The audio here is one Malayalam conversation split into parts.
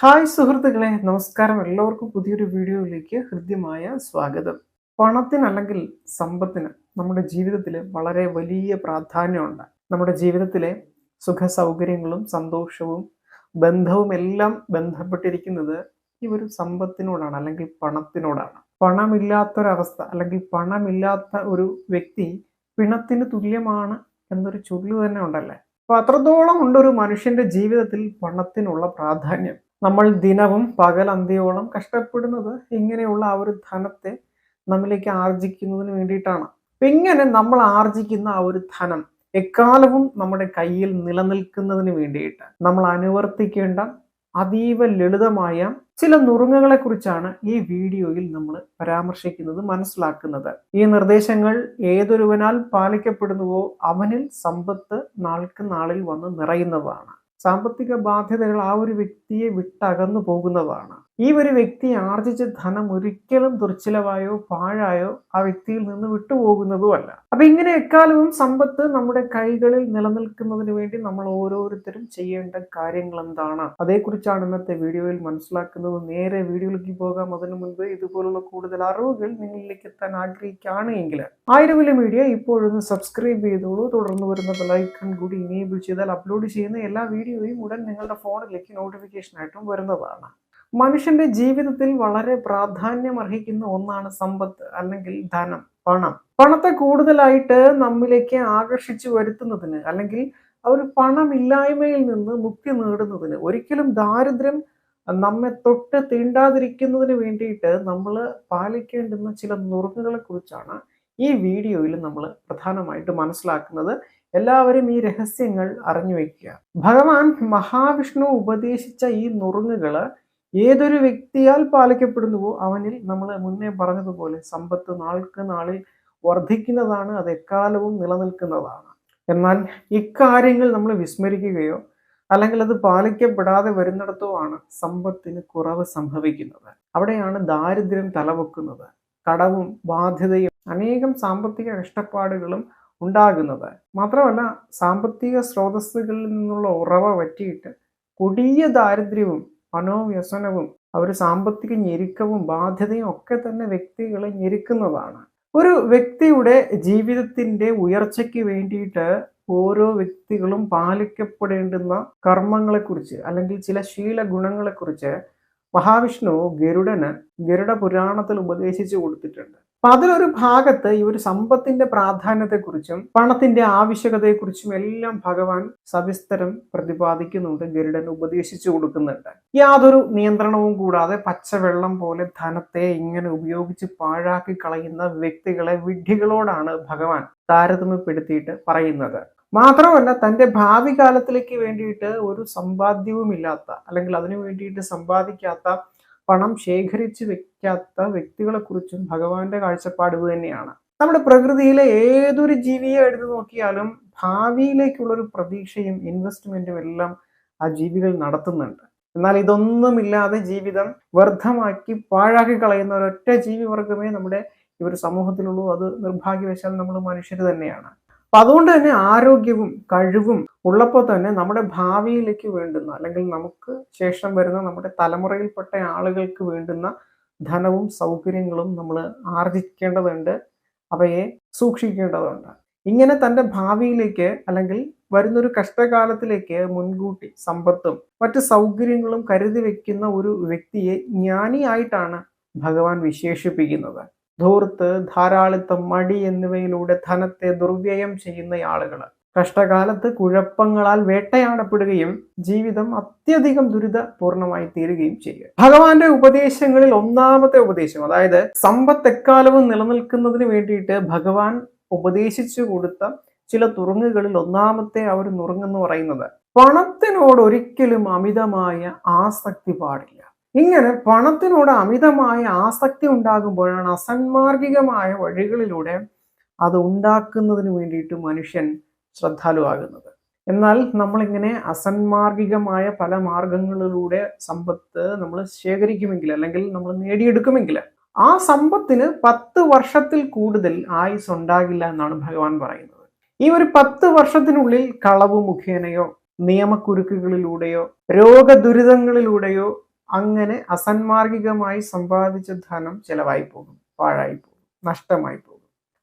ഹായ് സുഹൃത്തുക്കളെ നമസ്കാരം. എല്ലാവർക്കും പുതിയൊരു വീഡിയോയിലേക്ക് ഹൃദ്യമായ സ്വാഗതം. പണത്തിന് അല്ലെങ്കിൽ സമ്പത്തിന് നമ്മുടെ ജീവിതത്തിൽ വളരെ വലിയ പ്രാധാന്യമുണ്ട്. നമ്മുടെ ജീവിതത്തിലെ സുഖ സൗകര്യങ്ങളും സന്തോഷവും ബന്ധവും എല്ലാം ബന്ധപ്പെട്ടിരിക്കുന്നത് ഈ ഒരു സമ്പത്തിനോടാണ് അല്ലെങ്കിൽ പണത്തിനോടാണ്. പണമില്ലാത്തൊരവസ്ഥ അല്ലെങ്കിൽ പണമില്ലാത്ത ഒരു വ്യക്തി പിണത്തിന് തുല്യമാണ് എന്നൊരു ചൊല്ലു തന്നെ ഉണ്ടല്ലേ? അപ്പൊ അത്രത്തോളം ഉണ്ട് ഒരു മനുഷ്യന്റെ ജീവിതത്തിൽ പണത്തിനുള്ള പ്രാധാന്യം. നമ്മൾ ദിനവും പകൽ പകലന്ത്യോളം കഷ്ടപ്പെടുന്നത് ഇങ്ങനെയുള്ള ആ ഒരു ധനത്തെ നമ്മിലേക്ക് ആർജിക്കുന്നതിന് വേണ്ടിയിട്ടാണ്. അപ്പം ഇങ്ങനെ നമ്മൾ ആർജിക്കുന്ന ആ ഒരു ധനം എക്കാലവും നമ്മുടെ കയ്യിൽ നിലനിൽക്കുന്നതിന് വേണ്ടിയിട്ട് നമ്മൾ അനുവർത്തിക്കേണ്ട അതീവ ലളിതമായ ചില നുറുങ്ങുകളെ കുറിച്ചാണ് ഈ വീഡിയോയിൽ നമ്മൾ പരാമർശിക്കുന്നത് മനസ്സിലാക്കുന്നത്. ഈ നിർദ്ദേശങ്ങൾ ഏതൊരുവനാൽ പാലിക്കപ്പെടുന്നുവോ അവനിൽ സമ്പത്ത് നാൾക്ക് നാളിൽ വന്ന് നിറയുന്നതാണ് സാമ്പത്തിക ബാധ്യതകൾ ആ ഒരു വ്യക്തിയെ വിട്ടകന്നു പോകുന്നതാണ്. ഈ ഒരു വ്യക്തി ആർജിച്ച ധനം ഒരിക്കലും ദുർച്ചിലവായോ പാഴായോ ആ വ്യക്തിയിൽ നിന്ന് വിട്ടുപോകുന്നതുമല്ല. അപ്പൊ ഇങ്ങനെ എക്കാലവും സമ്പത്ത് നമ്മുടെ കൈകളിൽ നിലനിൽക്കുന്നതിന് വേണ്ടി നമ്മൾ ഓരോരുത്തരും ചെയ്യേണ്ട കാര്യങ്ങൾ എന്താണ്? അതേക്കുറിച്ചാണ് ഇന്നത്തെ വീഡിയോയിൽ മനസ്സിലാക്കുന്നത്. നേരെ വീഡിയോയിലേക്ക് പോകാം. അതിനു മുൻപ് ഇതുപോലുള്ള കൂടുതൽ അറിവുകൾ നിങ്ങളിലേക്ക് എത്താൻ ആഗ്രഹിക്കുകയാണ് എങ്കിൽ ആയിരവിലെ മീഡിയ ഇപ്പോഴൊന്ന് സബ്സ്ക്രൈബ് ചെയ്തോളൂ. തുടർന്ന് വരുന്ന ബെലൈക്കൺ കൂടി ഇനേബിൾ ചെയ്താൽ അപ്ലോഡ് ചെയ്യുന്ന എല്ലാ വീഡിയോയും ഉടൻ നിങ്ങളുടെ ഫോണിലേക്ക് നോട്ടിഫിക്കേഷൻ ആയിട്ടും വരുന്നതാണ്. മനുഷ്യന്റെ ജീവിതത്തിൽ വളരെ പ്രാധാന്യം അർഹിക്കുന്ന ഒന്നാണ് സമ്പത്ത് അല്ലെങ്കിൽ ധനം പണം. പണത്തെ കൂടുതലായിട്ട് നമ്മിലേക്ക് ആകർഷിച്ചു വരുത്തുന്നതിന് അല്ലെങ്കിൽ ഒരു പണമില്ലായ്മയിൽ നിന്ന് മുക്തി നേടുന്നതിന് ഒരിക്കലും ദാരിദ്ര്യം നമ്മെ തൊട്ട് തീണ്ടാതിരിക്കുന്നതിന് വേണ്ടിയിട്ട് നമ്മൾ പാലിക്കേണ്ടുന്ന ചില നുറുങ്ങുകളെ കുറിച്ചാണ് ഈ വീഡിയോയിൽ നമ്മൾ പ്രധാനമായിട്ട് മനസ്സിലാക്കുന്നത്. എല്ലാവരും ഈ രഹസ്യങ്ങൾ അറിഞ്ഞു വയ്ക്കുക. ഭഗവാൻ മഹാവിഷ്ണു ഉപദേശിച്ച ഈ നുറുങ്ങുകൾ ഏതൊരു വ്യക്തിയാൽ പാലിക്കപ്പെടുന്നുവോ അവനിൽ നമ്മൾ മുന്നേ പറഞ്ഞതുപോലെ സമ്പത്ത് നാൾക്ക് നാളിൽ വർദ്ധിക്കുന്നതാണ് അത് എക്കാലവും നിലനിൽക്കുന്നതാണ്. എന്നാൽ ഇക്കാര്യങ്ങൾ നമ്മൾ വിസ്മരിക്കുകയോ അല്ലെങ്കിൽ അത് പാലിക്കപ്പെടാതെ വരുന്നിടത്തോ ആണ് സമ്പത്തിന് കുറവ് സംഭവിക്കുന്നത്. അവിടെയാണ് ദാരിദ്ര്യം തലവെക്കുന്നത്. കടവും ബാധ്യതയും അനേകം സാമ്പത്തിക കഷ്ടപ്പാടുകളും ഉണ്ടാകുന്നത്. മാത്രമല്ല സാമ്പത്തിക സ്രോതസ്സുകളിൽ നിന്നുള്ള ഉറവ വറ്റിയിട്ട് കൊടിയ ദാരിദ്ര്യവും മനോവ്യസനവും അവർ സാമ്പത്തിക ഞെരുക്കവും ബാധ്യതയും ഒക്കെ തന്നെ വ്യക്തികളെ ഞെരുക്കുന്നതാണ്. ഒരു വ്യക്തിയുടെ ജീവിതത്തിന്റെ ഉയർച്ചയ്ക്ക് വേണ്ടിയിട്ട് ഓരോ വ്യക്തികളും പാലിക്കപ്പെടേണ്ടുന്ന കർമ്മങ്ങളെക്കുറിച്ച് അല്ലെങ്കിൽ ചില ശീല ഗുണങ്ങളെക്കുറിച്ച് മഹാവിഷ്ണു ഗരുഡന് ഗരുഡ പുരാണത്തിൽ ഉപദേശിച്ചു കൊടുത്തിട്ടുണ്ട്. അപ്പൊ അതിലൊരു ഭാഗത്ത് ഈ ഒരു സമ്പത്തിന്റെ പ്രാധാന്യത്തെക്കുറിച്ചും പണത്തിന്റെ ആവശ്യകതയെക്കുറിച്ചും എല്ലാം ഭഗവാൻ സവിസ്തരം പ്രതിപാദിക്കുന്നുണ്ട് ഗരുഡൻ ഉപദേശിച്ചു കൊടുക്കുന്നുണ്ട്. യാതൊരു നിയന്ത്രണവും കൂടാതെ പച്ചവെള്ളം പോലെ ധനത്തെ ഇങ്ങനെ ഉപയോഗിച്ച് പാഴാക്കി കളയുന്ന വ്യക്തികളെ വിഡ്ഢികളോടാണ് ഭഗവാൻ താരതമ്യപ്പെടുത്തിയിട്ട് പറയുന്നത്. മാത്രമല്ല തന്റെ ഭാവി കാലത്തിലേക്ക് വേണ്ടിയിട്ട് ഒരു സമ്പാദ്യവുമില്ലാത്ത അല്ലെങ്കിൽ അതിനു വേണ്ടിയിട്ട് സമ്പാദിക്കാത്ത പണം ശേഖരിച്ച് വെക്കാത്ത വ്യക്തികളെ കുറിച്ചും ഭഗവാന്റെ കാഴ്ചപ്പാട് തന്നെയാണ്. നമ്മുടെ പ്രകൃതിയിലെ ഏതൊരു ജീവിയെ എടുത്തു നോക്കിയാലും ഭാവിയിലേക്കുള്ളൊരു പ്രതീക്ഷയും ഇൻവെസ്റ്റ്മെന്റും എല്ലാം ആ ജീവികൾ നടത്തുന്നുണ്ട്. എന്നാൽ ഇതൊന്നുമില്ലാതെ ജീവിതം വ്യർത്ഥമാക്കി പാഴാക്കി കളയുന്ന ഒരൊറ്റ ജീവിവർഗമേ നമ്മുടെ ഈ ഒരു സമൂഹത്തിലുള്ളൂ. അത് നിർഭാഗ്യവശാൽ നമ്മൾ മനുഷ്യർ തന്നെയാണ്. അപ്പൊ അതുകൊണ്ട് തന്നെ ആരോഗ്യവും കഴിവും ഉള്ളപ്പോൾ തന്നെ നമ്മുടെ ഭാവിയിലേക്ക് വേണ്ടുന്ന അല്ലെങ്കിൽ നമുക്ക് ശേഷം വരുന്ന നമ്മുടെ തലമുറയിൽപ്പെട്ട ആളുകൾക്ക് വേണ്ടുന്ന ധനവും സൗകര്യങ്ങളും നമ്മൾ ആർജിക്കേണ്ടതുണ്ട് അവയെ സൂക്ഷിക്കേണ്ടതുണ്ട്. ഇങ്ങനെ തന്റെ ഭാവിയിലേക്ക് അല്ലെങ്കിൽ വരുന്നൊരു കഷ്ടകാലത്തിലേക്ക് മുൻകൂട്ടി സമ്പത്തും മറ്റ് സൗകര്യങ്ങളും കരുതി വെക്കുന്ന ഒരു വ്യക്തിയെ ജ്ഞാനിയായിട്ടാണ് ഭഗവാൻ വിശേഷിപ്പിക്കുന്നത്. ധൂർത്ത് ധാരാളിത്തം മടി എന്നിവയിലൂടെ ധനത്തെ ദുർവ്യയം ചെയ്യുന്ന ആളുകൾ കഷ്ടകാലത്ത് കുഴപ്പങ്ങളാൽ വേട്ടയാടപ്പെടുകയും ജീവിതം അത്യധികം ദുരിതപൂർണമായി തീരുകയും ചെയ്യുക. ഭഗവാന്റെ ഉപദേശങ്ങളിൽ ഒന്നാമത്തെ ഉപദേശം അതായത് സമ്പത്ത് എക്കാലവും നിലനിൽക്കുന്നതിന് വേണ്ടിയിട്ട് ഭഗവാൻ ഉപദേശിച്ചു കൊടുത്ത ചില തുറങ്ങുകളിൽ ഒന്നാമത്തെ അവർ ഒരു നുറുങ്ങെന്ന് പറയുന്നത് പണത്തിനോട് ഒരിക്കലും അമിതമായ ആസക്തി പാടില്ല. ഇങ്ങനെ പണത്തിനോട് അമിതമായ ആസക്തി ഉണ്ടാകുമ്പോഴാണ് അസന്മാർഗികമായ വഴികളിലൂടെ അത് ഉണ്ടാക്കുന്നതിന് വേണ്ടിയിട്ട് മനുഷ്യൻ ശ്രദ്ധാലുവാകുന്നത്. എന്നാൽ നമ്മളിങ്ങനെ അസന്മാർഗികമായ പല മാർഗങ്ങളിലൂടെ സമ്പത്ത് നമ്മൾ ശേഖരിക്കുമെങ്കിൽ അല്ലെങ്കിൽ നമ്മൾ നേടിയെടുക്കുമെങ്കിൽ ആ സമ്പത്തിന് പത്ത് വർഷത്തിൽ കൂടുതൽ ആയുസ് ഉണ്ടാകില്ല എന്നാണ് ഭഗവാൻ പറയുന്നത്. ഈ ഒരു പത്ത് വർഷത്തിനുള്ളിൽ കളവ് മുഖേനയോ നിയമക്കുരുക്കുകളിലൂടെയോ രോഗദുരിതങ്ങളിലൂടെയോ അങ്ങനെ അസന്മാർഗികമായി സമ്പാദിച്ച ധനം ചെലവായി പോകും പാഴായി പോകും നഷ്ടമായി പോകും.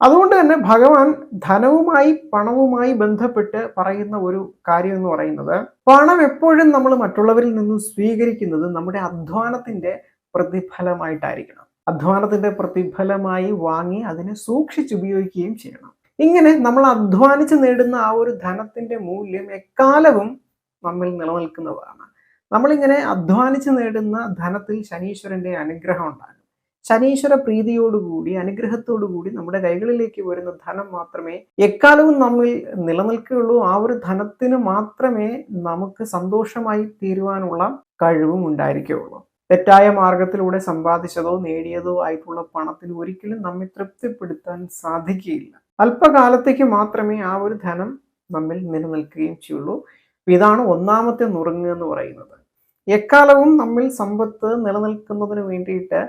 അതുകൊണ്ട് തന്നെ ഭഗവാൻ ധനവുമായി പണവുമായി ബന്ധപ്പെട്ട് പറയുന്ന ഒരു കാര്യം എന്ന് പറയുന്നത് പണം എപ്പോഴും നമ്മൾ മറ്റുള്ളവരിൽ നിന്നും സ്വീകരിക്കുന്നത് നമ്മുടെ അധ്വാനത്തിന്റെ പ്രതിഫലമായിട്ടായിരിക്കണം. അധ്വാനത്തിന്റെ പ്രതിഫലമായി വാങ്ങി അതിനെ സൂക്ഷിച്ചുപയോഗിക്കുകയും ചെയ്യണം. ഇങ്ങനെ നമ്മൾ അധ്വാനിച്ച് നേടുന്ന ആ ഒരു ധനത്തിന്റെ മൂല്യം എക്കാലവും നമ്മിൽ നിലനിൽക്കുന്നതാണ്. നമ്മളിങ്ങനെ അധ്വാനിച്ച് നേടുന്ന ധനത്തിൽ ശനീശ്വരന്റെ അനുഗ്രഹം ഉണ്ടാകും ശനീശ്വര പ്രീതിയോടുകൂടി അനുഗ്രഹത്തോടുകൂടി നമ്മുടെ കൈകളിലേക്ക് വരുന്ന ധനം മാത്രമേ എക്കാലവും നമ്മിൽ നിലനിൽക്കുകയുള്ളൂ. ആ ഒരു ധനത്തിന് മാത്രമേ നമുക്ക് സന്തോഷമായി തീരുവാനുള്ള കഴിവും ഉണ്ടായിരിക്കുകയുള്ളൂ. തെറ്റായ മാർഗത്തിലൂടെ സമ്പാദിച്ചതോ നേടിയതോ ആയിട്ടുള്ള പണത്തിന് ഒരിക്കലും നമ്മെ തൃപ്തിപ്പെടുത്താൻ സാധിക്കുകയില്ല. അല്പകാലത്തേക്ക് മാത്രമേ ആ ഒരു ധനം നമ്മിൽ നിലനിൽക്കുകയും ചെയ്യുള്ളൂ. ഇതാണ് ഒന്നാമത്തെ നുറുങ്ങ് എന്ന് പറയുന്നത്. എക്കാലവും നമ്മിൽ സമ്പത്ത് നിലനിൽക്കുന്നതിന് വേണ്ടിയിട്ട്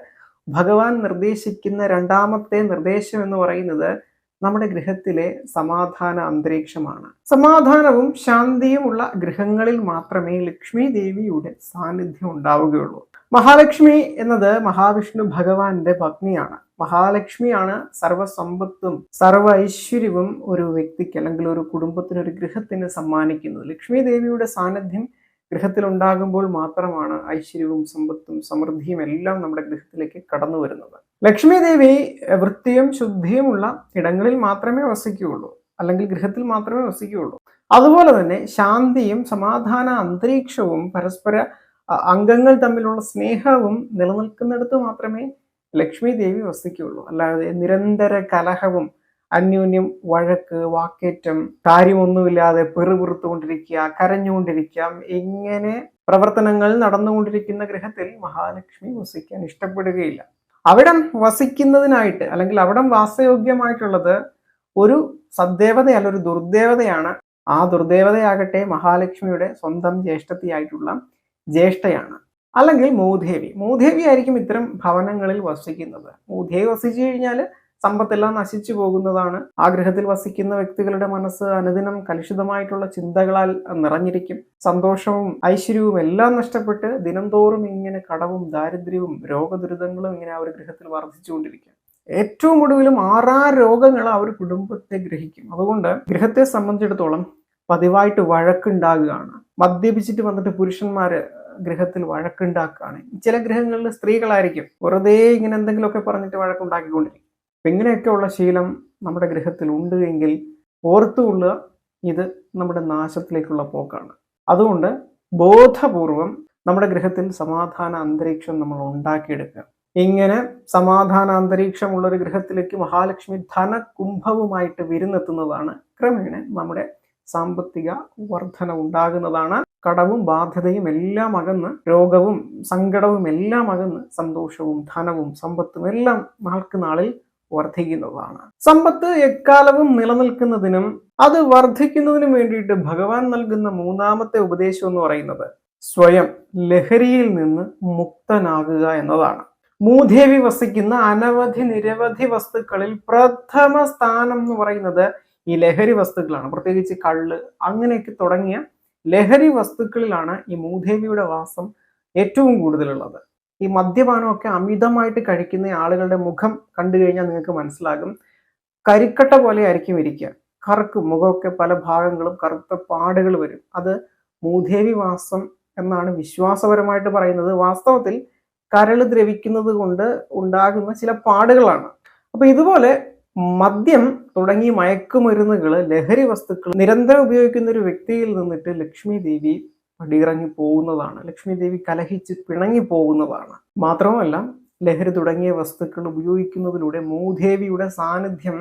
ഭഗവാൻ നിർദ്ദേശിക്കുന്ന രണ്ടാമത്തെ നിർദ്ദേശം എന്ന് പറയുന്നത് നമ്മുടെ ഗൃഹത്തിലെ സമാധാന അന്തരീക്ഷമാണ്. സമാധാനവും ശാന്തിയും ഉള്ള ഗൃഹങ്ങളിൽ മാത്രമേ ലക്ഷ്മി ദേവിയുടെ സാന്നിധ്യം ഉണ്ടാവുകയുള്ളൂ. മഹാലക്ഷ്മി എന്നത് മഹാവിഷ്ണു ഭഗവാന്റെ പത്നിയാണ്. മഹാലക്ഷ്മിയാണ് സർവസമ്പത്തും സർവ ഐശ്വര്യവും ഒരു വ്യക്തിക്ക് അല്ലെങ്കിൽ ഒരു കുടുംബത്തിന് ഒരു ഗൃഹത്തിന് സമ്മാനിക്കുന്നത്. ലക്ഷ്മി ദേവിയുടെ സാന്നിധ്യം ഗൃഹത്തിൽ ഉണ്ടാകുമ്പോൾ മാത്രമാണ് ഐശ്വര്യവും സമ്പത്തും സമൃദ്ധിയും എല്ലാം നമ്മുടെ ഗൃഹത്തിലേക്ക് കടന്നു വരുന്നത്. ലക്ഷ്മി ദേവി വൃത്തിയും ശുദ്ധിയുമുള്ള ഇടങ്ങളിൽ മാത്രമേ വസിക്കുകയുള്ളൂ. അല്ലെങ്കിൽ ഗൃഹത്തിൽ മാത്രമേ വസിക്കുകയുള്ളൂ. അതുപോലെ തന്നെ ശാന്തിയും സമാധാന അന്തരീക്ഷവും പരസ്പര അംഗങ്ങൾ തമ്മിലുള്ള സ്നേഹവും നിലനിൽക്കുന്നിടത്ത് മാത്രമേ ലക്ഷ്മി ദേവി വസിക്കുകയുള്ളൂ. അല്ലാതെ നിരന്തര കലഹവും അന്യോന്യം വഴക്ക് വാക്കേറ്റം കാര്യമൊന്നുമില്ലാതെ പെറുപിറുത്തുകൊണ്ടിരിക്കുക കരഞ്ഞുകൊണ്ടിരിക്കാം. ഇങ്ങനെ പ്രവർത്തനങ്ങൾ നടന്നുകൊണ്ടിരിക്കുന്ന ഗ്രഹത്തിൽ മഹാലക്ഷ്മി വസിക്കാൻ ഇഷ്ടപ്പെടുകയില്ല. അവിടം വസിക്കുന്നതിനായിട്ട് അല്ലെങ്കിൽ അവിടം വാസയോഗ്യമായിട്ടുള്ളത് ഒരു സദ്ദേവതയല്ല ഒരു ദുർദേവതയാണ്. ആ ദുർദേവതയാകട്ടെ മഹാലക്ഷ്മിയുടെ സ്വന്തം ജ്യേഷ്ഠത്തിയായിട്ടുള്ള ജ്യേഷ്ഠയാണ്. അല്ലെങ്കിൽ മൂദേവി. മൂദേവി ആയിരിക്കും ഇത്തരം ഭവനങ്ങളിൽ വസിക്കുന്നത്. മൂദേവി വസിച്ചു കഴിഞ്ഞാൽ സമ്പത്തെല്ലാം നശിച്ചു പോകുന്നതാണ്. ആഗ്രഹത്തിൽ വസിക്കുന്ന വ്യക്തികളുടെ മനസ്സ് അനുദിനം കലുഷിതമായിട്ടുള്ള ചിന്തകളാൽ നിറഞ്ഞിരിക്കും. സന്തോഷവും ഐശ്വര്യവും എല്ലാം നഷ്ടപ്പെട്ട് ദിനംതോറും ഇങ്ങനെ കടവും ദാരിദ്ര്യവും രോഗദുരിതങ്ങളും ഇങ്ങനെ ആ ഒരു ഗൃഹത്തിൽ വർദ്ധിച്ചുകൊണ്ടിരിക്കും. ഏറ്റവും ഒടുവിലും ആറാ രോഗങ്ങൾ ആ ഒരു കുടുംബത്തെ ഗ്രഹിക്കും. അതുകൊണ്ട് ഗൃഹത്തെ സംബന്ധിച്ചിടത്തോളം പതിവായിട്ട് വഴക്കുണ്ടാകുകയാണ്. മദ്യപിച്ചിട്ട് വന്നിട്ട് പുരുഷന്മാര് ഗൃഹത്തിൽ വഴക്കുണ്ടാക്കുകയാണ്. ചില ഗൃഹങ്ങളിൽ സ്ത്രീകളായിരിക്കും വെറുതെ ഇങ്ങനെ എന്തെങ്കിലുമൊക്കെ പറഞ്ഞിട്ട് വഴക്കുണ്ടാക്കിക്കൊണ്ടിരിക്കും. അപ്പൊ ഇങ്ങനെയൊക്കെയുള്ള ശീലം നമ്മുടെ ഗൃഹത്തിൽ ഉണ്ട് എങ്കിൽ ഓർത്തുകൊള്ളുക ഇത് നമ്മുടെ നാശത്തിലേക്കുള്ള പോക്കാണ്. അതുകൊണ്ട് ബോധപൂർവം നമ്മുടെ ഗൃഹത്തിൽ സമാധാന അന്തരീക്ഷം നമ്മൾ ഉണ്ടാക്കിയെടുക്കുക. ഇങ്ങനെ സമാധാന അന്തരീക്ഷമുള്ള ഒരു ഗൃഹത്തിലേക്ക് മഹാലക്ഷ്മി ധനകുംഭവുമായിട്ട് വിരുന്നെത്തുന്നതാണ് ക്രമേണ നമ്മുടെ സാമ്പത്തിക വർധന ഉണ്ടാകുന്നതാണ്. കടവും ബാധ്യതയും എല്ലാം അകന്ന് രോഗവും സങ്കടവും എല്ലാം അകന്ന് സന്തോഷവും ധനവും സമ്പത്തും എല്ലാം നാൾക്ക് നാളിൽ വർദ്ധിക്കുന്നതാണ്. സമ്പത്ത് എക്കാലവും നിലനിൽക്കുന്നതിനും അത് വർദ്ധിക്കുന്നതിനും വേണ്ടിയിട്ട് ഭഗവാൻ നൽകുന്ന മൂന്നാമത്തെ ഉപദേശം എന്ന് പറയുന്നത് സ്വയം ലഹരിയിൽ നിന്ന് മുക്തനാകുക എന്നതാണ്. മൂദേവി വസിക്കുന്ന അനവധി നിരവധി വസ്തുക്കളിൽ പ്രഥമ സ്ഥാനം എന്ന് പറയുന്നത് ഈ ലഹരി വസ്തുക്കളാണ്. പ്രത്യേകിച്ച് കള്ള് അങ്ങനെയൊക്കെ തുടങ്ങിയ ലഹരി വസ്തുക്കളിലാണ് ഈ മൂദേവിയുടെ വാസം ഏറ്റവും കൂടുതലുള്ളത്. ഈ മദ്യപാനമൊക്കെ അമിതമായിട്ട് കഴിക്കുന്ന ആളുകളുടെ മുഖം കണ്ടു കഴിഞ്ഞാൽ നിങ്ങൾക്ക് മനസ്സിലാകും. കരിക്കട്ട പോലെ ആയിരിക്കും ഇരിക്കുക. കറുക്കും മുഖമൊക്കെ പല ഭാഗങ്ങളും കറുത്ത പാടുകൾ വരും. അത് മൂദേവി വാസം എന്നാണ് വിശ്വാസപരമായിട്ട് പറയുന്നത്. വാസ്തവത്തിൽ കരൾ ദ്രവിക്കുന്നത് കൊണ്ട് ഉണ്ടാകുന്ന ചില പാടുകളാണ്. അപ്പൊ ഇതുപോലെ മദ്യം തുടങ്ങി മയക്കുമരുന്നുകൾ ലഹരി വസ്തുക്കൾ നിരന്തരം ഉപയോഗിക്കുന്ന ഒരു വ്യക്തിയിൽ നിന്നിട്ട് ലക്ഷ്മി ദേവി പടിയിറങ്ങി പോകുന്നതാണ്. ലക്ഷ്മി ദേവി കലഹിച്ച് പിണങ്ങി പോകുന്നതാണ്. മാത്രമല്ല ലഹരി തുടങ്ങിയ വസ്തുക്കൾ ഉപയോഗിക്കുന്നതിലൂടെ മൂദേവിയുടെ സാന്നിധ്യം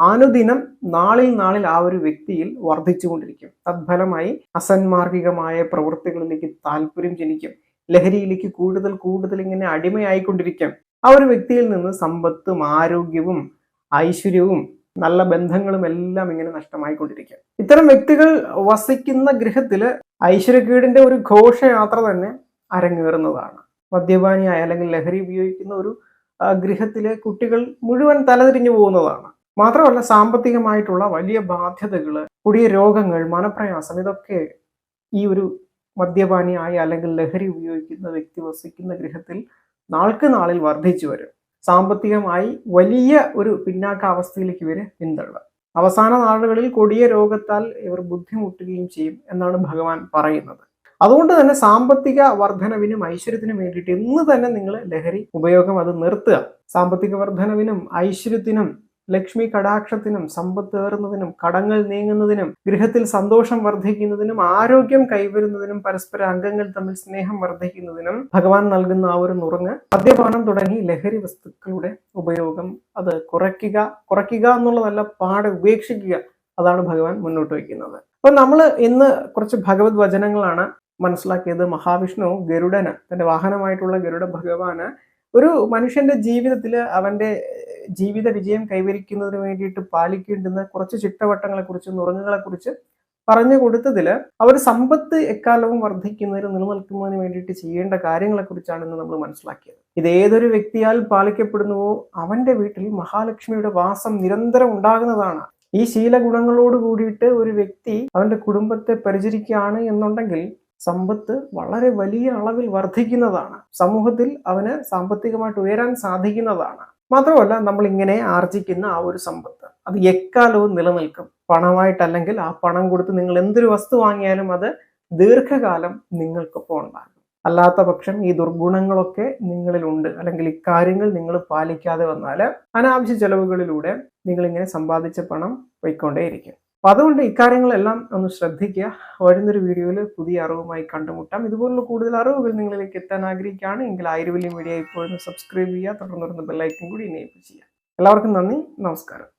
അനുദിനം നാളിൽ നാളിൽ ആ ഒരു വ്യക്തിയിൽ വർദ്ധിച്ചുകൊണ്ടിരിക്കും. തത്ഫലമായി അസന്മാർഗികമായ പ്രവൃത്തികളിലേക്ക് താല്പര്യം ജനിക്കും. ലഹരിയിലേക്ക് കൂടുതൽ കൂടുതൽ ഇങ്ങനെ അടിമയായിക്കൊണ്ടിരിക്കും. ആ ഒരു വ്യക്തിയിൽ നിന്ന് സമ്പത്തും ആരോഗ്യവും ഐശ്വര്യവും നല്ല ബന്ധങ്ങളും എല്ലാം ഇങ്ങനെ നഷ്ടമായിക്കൊണ്ടിരിക്കുക ഇത്തരം വ്യക്തികൾ വസിക്കുന്ന ഗൃഹത്തിൽ ഐശ്വര്യക്കേടിന്റെ ഒരു ഘോഷയാത്ര തന്നെ അരങ്ങേറുന്നതാണ്. മദ്യപാനിയായ അല്ലെങ്കിൽ ലഹരി ഉപയോഗിക്കുന്ന ഒരു ഗൃഹത്തിലെ കുട്ടികൾ മുഴുവൻ തലതിരിഞ്ഞു പോകുന്നതാണ്. മാത്രമല്ല സാമ്പത്തികമായിട്ടുള്ള വലിയ ബാധ്യതകൾ കൊടിയ രോഗങ്ങൾ മനപ്രയാസം ഇതൊക്കെ ഈ ഒരു മദ്യപാനിയായ അല്ലെങ്കിൽ ലഹരി ഉപയോഗിക്കുന്ന വ്യക്തി വസിക്കുന്ന ഗൃഹത്തിൽ നാൾക്ക് നാളിൽ വർദ്ധിച്ചു വരും. സാമ്പത്തികമായി വലിയ ഒരു പിന്നാക്കാവസ്ഥയിലേക്ക് ഇവരെ പിന്തള്ളുക. അവസാന നാളുകളിൽ കൊടിയ രോഗത്താൽ ഇവർ ബുദ്ധിമുട്ടുകയും ചെയ്യും എന്നാണ് ഭഗവാൻ പറയുന്നത്. അതുകൊണ്ട് തന്നെ സാമ്പത്തിക വർധനവിനും ഐശ്വര്യത്തിനും വേണ്ടിയിട്ട് ഇന്ന് തന്നെ നിങ്ങൾ ലഹരി ഉപയോഗം അത് നിർത്തുക. സാമ്പത്തിക വർധനവിനും ഐശ്വര്യത്തിനും ലക്ഷ്മി കടാക്ഷത്തിനും സമ്പത്ത് ഏറുന്നതിനും കടങ്ങൾ നീങ്ങുന്നതിനും ഗൃഹത്തിൽ സന്തോഷം വർദ്ധിക്കുന്നതിനും ആരോഗ്യം കൈവരുന്നതിനും പരസ്പര അംഗങ്ങൾ തമ്മിൽ സ്നേഹം വർദ്ധിക്കുന്നതിനും ഭഗവാൻ നൽകുന്ന ആ ഒരു നുറുങ്ങ് മദ്യപാനം തുടങ്ങി ലഹരി വസ്തുക്കളുടെ ഉപയോഗം അത് കുറയ്ക്കുക കുറയ്ക്കുക എന്നുള്ളതല്ല പാടെ ഉപേക്ഷിക്കുക അതാണ് ഭഗവാൻ മുന്നോട്ട് വയ്ക്കുന്നത്. അപ്പൊ നമ്മൾ ഇന്ന് കുറച്ച് ഭഗവത് വചനങ്ങളാണ് മനസ്സിലാക്കിയത്. മഹാവിഷ്ണു ഗരുഡന് തന്റെ വാഹനമായിട്ടുള്ള ഗരുഡ ഭഗവാന് ഒരു മനുഷ്യന്റെ ജീവിതത്തിൽ അവന്റെ ജീവിത വിജയം കൈവരിക്കുന്നതിന് വേണ്ടിയിട്ട് പാലിക്കേണ്ടുന്ന കുറച്ച് ചിട്ടവട്ടങ്ങളെ കുറിച്ച് നുറങ്ങുകളെ കുറിച്ച് പറഞ്ഞു കൊടുത്തതിൽ അവർ സമ്പത്ത് എക്കാലവും വർദ്ധിക്കുന്നതിന് നിലനിൽക്കുന്നതിന് വേണ്ടിയിട്ട് ചെയ്യേണ്ട കാര്യങ്ങളെ കുറിച്ചാണ് ഇന്ന് നമ്മൾ മനസ്സിലാക്കിയത്. ഇത് ഏതൊരു വ്യക്തിയാൽ പാലിക്കപ്പെടുന്നുവോ അവന്റെ വീട്ടിൽ മഹാലക്ഷ്മിയുടെ വാസം നിരന്തരം ഉണ്ടാകുന്നതാണ്. ഈ ശീലഗുണങ്ങളോട് കൂടിയിട്ട് ഒരു വ്യക്തി അവന്റെ കുടുംബത്തെ പരിചരിക്കുകയാണ് എന്നുണ്ടെങ്കിൽ സമ്പത്ത് വളരെ വലിയ അളവിൽ വർദ്ധിക്കുന്നതാണ്. സമൂഹത്തിൽ അവന് സാമ്പത്തികമായിട്ട് ഉയരാൻ സാധിക്കുന്നതാണ്. മാത്രമല്ല നമ്മൾ ഇങ്ങനെ ആർജിക്കുന്ന ആ ഒരു സമ്പത്ത് അത് എക്കാലവും നിലനിൽക്കും. പണമായിട്ടല്ലെങ്കിൽ ആ പണം കൊടുത്ത് നിങ്ങൾ എന്തൊരു വസ്തു വാങ്ങിയാലും അത് ദീർഘകാലം നിങ്ങൾക്കൊപ്പം ഉണ്ടാകും. അല്ലാത്ത പക്ഷം ഈ ദുർഗുണങ്ങളൊക്കെ നിങ്ങളിലുണ്ട് അല്ലെങ്കിൽ ഇക്കാര്യങ്ങൾ നിങ്ങൾ പാലിക്കാതെ വന്നാൽ അനാവശ്യ ചെലവുകളിലൂടെ നിങ്ങളിങ്ങനെ സമ്പാദിച്ച പണം പോയിക്കൊണ്ടേയിരിക്കും. അപ്പൊ അതുകൊണ്ട് ഇക്കാര്യങ്ങളെല്ലാം ഒന്ന് ശ്രദ്ധിക്കുക. വരുന്നൊരു വീഡിയോയിൽ പുതിയ അറിവുമായി കണ്ടുമുട്ടാം. ഇതുപോലുള്ള കൂടുതൽ അറിവുകൾ നിങ്ങളിലേക്ക് എത്താൻ ആഗ്രഹിക്കുകയാണ് എങ്കിൽ ആയുർവേലി മീഡിയ ഇപ്പോഴൊന്ന് സബ്സ്ക്രൈബ് ചെയ്യുക. തുടർന്ന് ബെല്ലൈക്കൻ കൂടി എനേബിൾ ചെയ്യുക. എല്ലാവർക്കും നന്ദി. നമസ്കാരം.